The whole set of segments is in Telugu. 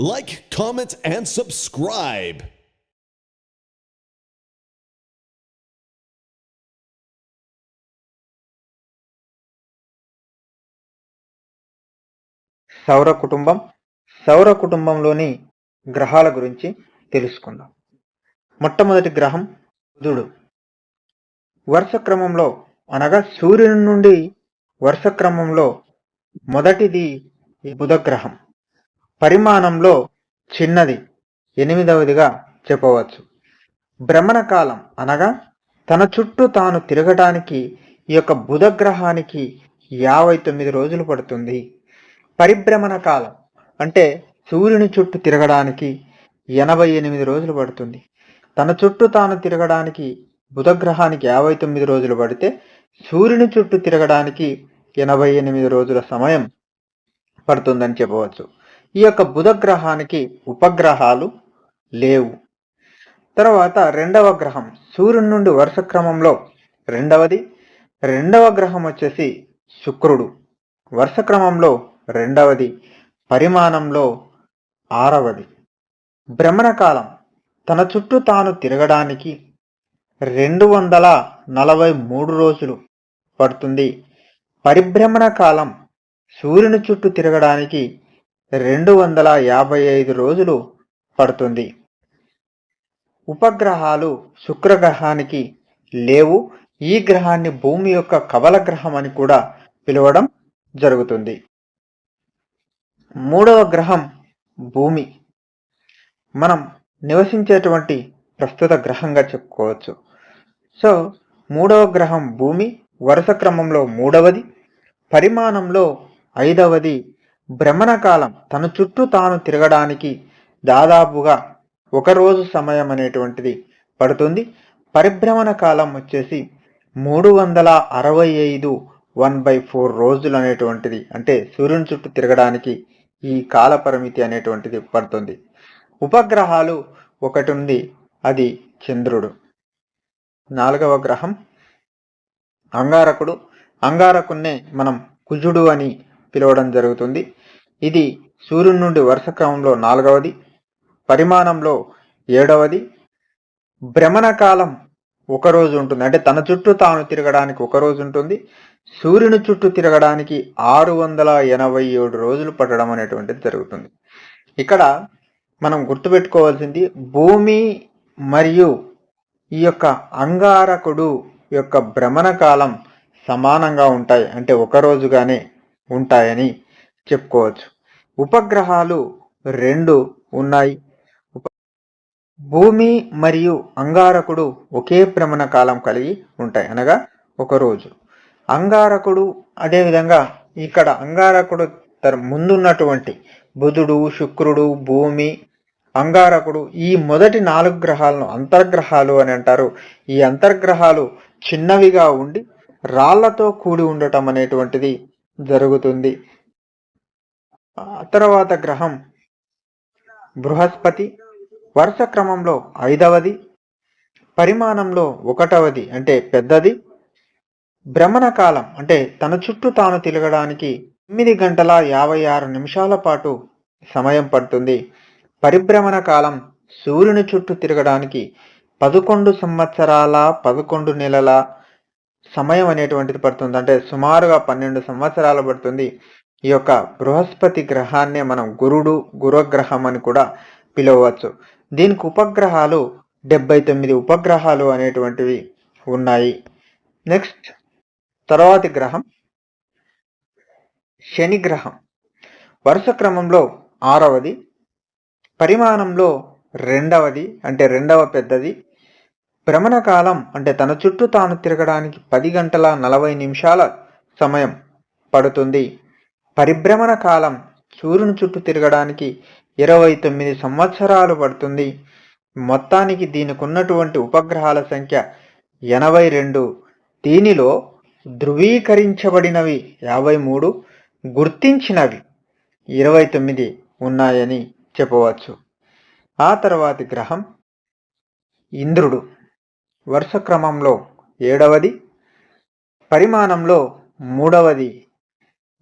Like, comment, and subscribe. సౌర కుటుంబం సౌర కుటుంబంలోని గ్రహాల గురించి తెలుసుకుందాం. మొట్టమొదటి గ్రహం బుధుడు. వరుస క్రమంలో అనగా సూర్యుని నుండి వరుస క్రమంలో మొదటిది బుధ గ్రహం పరిమాణంలో చిన్నది. ఎనిమిదవదిగా చెప్పవచ్చు. భ్రమణ కాలం అనగా తన చుట్టూ తాను తిరగడానికి ఈ యొక్క బుధ గ్రహానికి యాభై తొమ్మిది రోజులు పడుతుంది. పరిభ్రమణ కాలం అంటే సూర్యుని చుట్టూ తిరగడానికి ఎనభై ఎనిమిది రోజులు పడుతుంది. తన చుట్టూ తాను తిరగడానికి బుధగ్రహానికి యాభై తొమ్మిది రోజులు పడితే సూర్యుని చుట్టూ తిరగడానికి ఎనభై ఎనిమిది రోజుల సమయం పడుతుందని చెప్పవచ్చు. ఈ యొక్క బుధగ్రహానికి ఉపగ్రహాలు లేవు. తర్వాత రెండవ గ్రహం సూర్యుని నుండి వరుస క్రమంలో రెండవది. రెండవ గ్రహం వచ్చేసి శుక్రుడు వరుస క్రమంలో రెండవది. పరిమాణంలో ఆరవది. భ్రమణ కాలం తన చుట్టూ తాను తిరగడానికి రెండు వందల నలభై మూడు రోజులు పడుతుంది. పరిభ్రమణ కాలం సూర్యుని చుట్టూ తిరగడానికి రెండు వందల యాభై ఐదు రోజులు పడుతుంది. ఉపగ్రహాలు శుక్రగ్రహానికి లేవు. ఈ గ్రహాన్ని భూమి యొక్క కవల గ్రహం అని కూడా పిలవడం జరుగుతుంది. మూడవ గ్రహం భూమి. మనం నివసించేటువంటి ప్రస్తుత గ్రహంగా చెప్పుకోవచ్చు. సో మూడవ గ్రహం భూమి వరుస క్రమంలో మూడవది పరిమాణంలో ఐదవది భ్రమణ కాలం తన చుట్టూ తాను తిరగడానికి దాదాపుగా ఒక రోజు సమయం అనేటువంటిది పడుతుంది. పరిభ్రమణ కాలం వచ్చేసి మూడు వందల అరవై ఐదు వన్ బై ఫోర్ రోజులు అనేటువంటిది. అంటే సూర్యుని చుట్టూ తిరగడానికి ఈ కాల పరిమితి అనేటువంటిది పడుతుంది. ఉపగ్రహాలు ఒకటి ఉంది. అది చంద్రుడు. నాలుగవ గ్రహం అంగారకుడు. అంగారకున్నే మనం కుజుడు అని పిలవడం జరుగుతుంది. ఇది సూర్యుని నుండి వరుస క్రమంలో నాలుగవది పరిమాణంలో ఏడవది. భ్రమణ కాలం ఒక రోజు ఉంటుంది. అంటే తన చుట్టూ తాను తిరగడానికి ఒక రోజు ఉంటుంది. సూర్యుని చుట్టూ తిరగడానికి ఆరు వందల ఎనభై ఏడు రోజులు పట్టడం అనేటువంటిది జరుగుతుంది. ఇక్కడ మనం గుర్తుపెట్టుకోవాల్సింది భూమి మరియు ఈ యొక్క అంగారకుడు యొక్క భ్రమణ కాలం సమానంగా ఉంటాయి. అంటే ఒక రోజుగానే ఉంటాయని చెప్పుకోవచ్చు. ఉపగ్రహాలు రెండు ఉన్నాయి. భూమి మరియు అంగారకుడు ఒకే భ్రమణ కాలం కలిగి ఉంటాయి. అనగా ఒక రోజు. అంగారకుడు అదేవిధంగా ఇక్కడ అంగారకుడు ముందున్నటువంటి బుధుడు శుక్రుడు భూమి అంగారకుడు ఈ మొదటి నాలుగు గ్రహాలను అంతర్గ్రహాలు అని అంటారు. ఈ అంతర్గ్రహాలు చిన్నవిగా ఉండి రాళ్ళతో కూడి ఉండటం అనేటువంటిది జరుగుతుంది. తర్వాత గ్రహం. బృహస్పతి వరుస క్రమంలో ఐదవది పరిమాణంలో ఒకటవది అంటే పెద్దది. భ్రమణ కాలం అంటే తన చుట్టూ తాను తిరగడానికి ఎనిమిది గంటల యాభై ఆరు నిమిషాల పాటు సమయం పడుతుంది. పరిభ్రమణ కాలం సూర్యుని చుట్టూ తిరగడానికి పదకొండు సంవత్సరాల పదకొండు నెలల సమయం అనేటువంటిది పడుతుంది. అంటే సుమారుగా పన్నెండు సంవత్సరాలు పడుతుంది. ఈ యొక్క బృహస్పతి గ్రహాన్నే మనం గురుడు గురుగ్రహం అని కూడా పిలవచ్చు. దీనికి ఉపగ్రహాలు డెబ్బై తొమ్మిది ఉపగ్రహాలు అనేటువంటివి ఉన్నాయి. నెక్స్ట్ తర్వాతి గ్రహం శని గ్రహం. వరుస క్రమంలో ఆరవది పరిమాణంలో రెండవది అంటే రెండవ పెద్దది. భ్రమణ కాలం అంటే తన చుట్టూ తాను తిరగడానికి పది గంటల నలభై నిమిషాల సమయం పడుతుంది. పరిభ్రమణ కాలం సూర్యుని చుట్టూ తిరగడానికి ఇరవై తొమ్మిది సంవత్సరాలు పడుతుంది. మొత్తానికి దీనికి ఉన్నటువంటి ఉపగ్రహాల సంఖ్య ఎనభై రెండు. దీనిలో ధృవీకరించబడినవి యాభై మూడు. గుర్తించినవి ఇరవై తొమ్మిది ఉన్నాయని చెప్పవచ్చు. ఆ తర్వాతి గ్రహం ఇంద్రుడు. వరుస క్రమంలో ఏడవది పరిమాణంలో మూడవది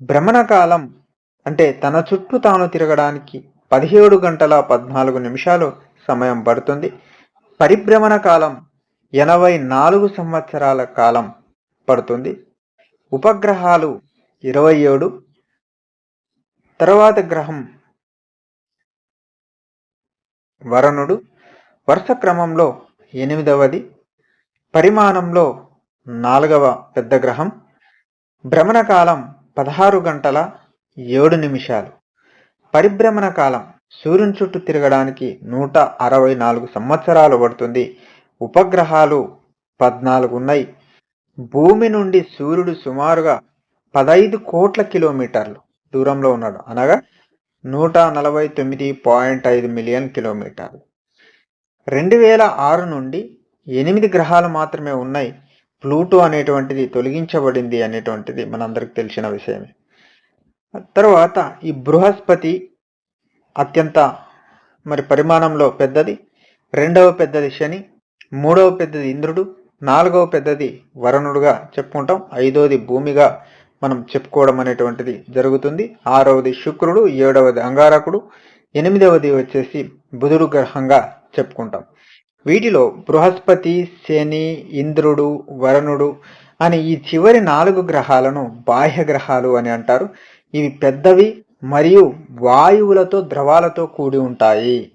భ్రమణ కాలం అంటే తన చుట్టూ తాను తిరగడానికి పదిహేడు గంటల పద్నాలుగు నిమిషాలు సమయం పడుతుంది. పరిభ్రమణ కాలం ఎనభై నాలుగు సంవత్సరాల కాలం పడుతుంది. ఉపగ్రహాలు ఇరవై ఏడు. తర్వాత గ్రహం వరుణుడు. వరుస క్రమంలో ఎనిమిదవది. పరిమాణంలో నాలుగవ పెద్ద గ్రహం. భ్రమణ కాలం పదహారు గంటల ఏడు నిమిషాలు. పరిభ్రమణ కాలం. సూర్యుని చుట్టూ తిరగడానికి నూట అరవై నాలుగు సంవత్సరాలు పడుతుంది. ఉపగ్రహాలు పద్నాలుగు ఉన్నాయి. భూమి నుండి సూర్యుడు సుమారుగా పదైదు కోట్ల కిలోమీటర్లు దూరంలో ఉన్నాడు. అనగా నూట నలభై తొమ్మిది పాయింట్ ఐదు మిలియన్ కిలోమీటర్లు. రెండు వేల ఆరు నుండి ఎనిమిది గ్రహాలు మాత్రమే ఉన్నాయి. ప్లూటో అనేటువంటిది తొలగించబడింది అనేటువంటిది మనందరికి తెలిసిన విషయమే. తర్వాత ఈ బృహస్పతి అత్యంత మరి పరిమాణంలో పెద్దది. రెండవ పెద్దది శని మూడవ పెద్దది ఇంద్రుడు నాలుగవ పెద్దది వరుణుడుగా చెప్పుకుంటాం. ఐదవది భూమిగా మనం చెప్పుకోవడం అనేటువంటిది జరుగుతుంది. ఆరవది శుక్రుడు ఏడవది అంగారకుడు ఎనిమిదవది వచ్చేసి బుధుడు గ్రహంగా చెప్పుకుంటాం. వీటిలో బృహస్పతి శని ఇంద్రుడు వరుణుడు అని ఈ చివరి నాలుగు గ్రహాలను బాహ్య గ్రహాలు అని అంటారు. ఇవి పెద్దవి మరియు వాయువులతో ద్రవాలతో కూడి ఉంటాయి.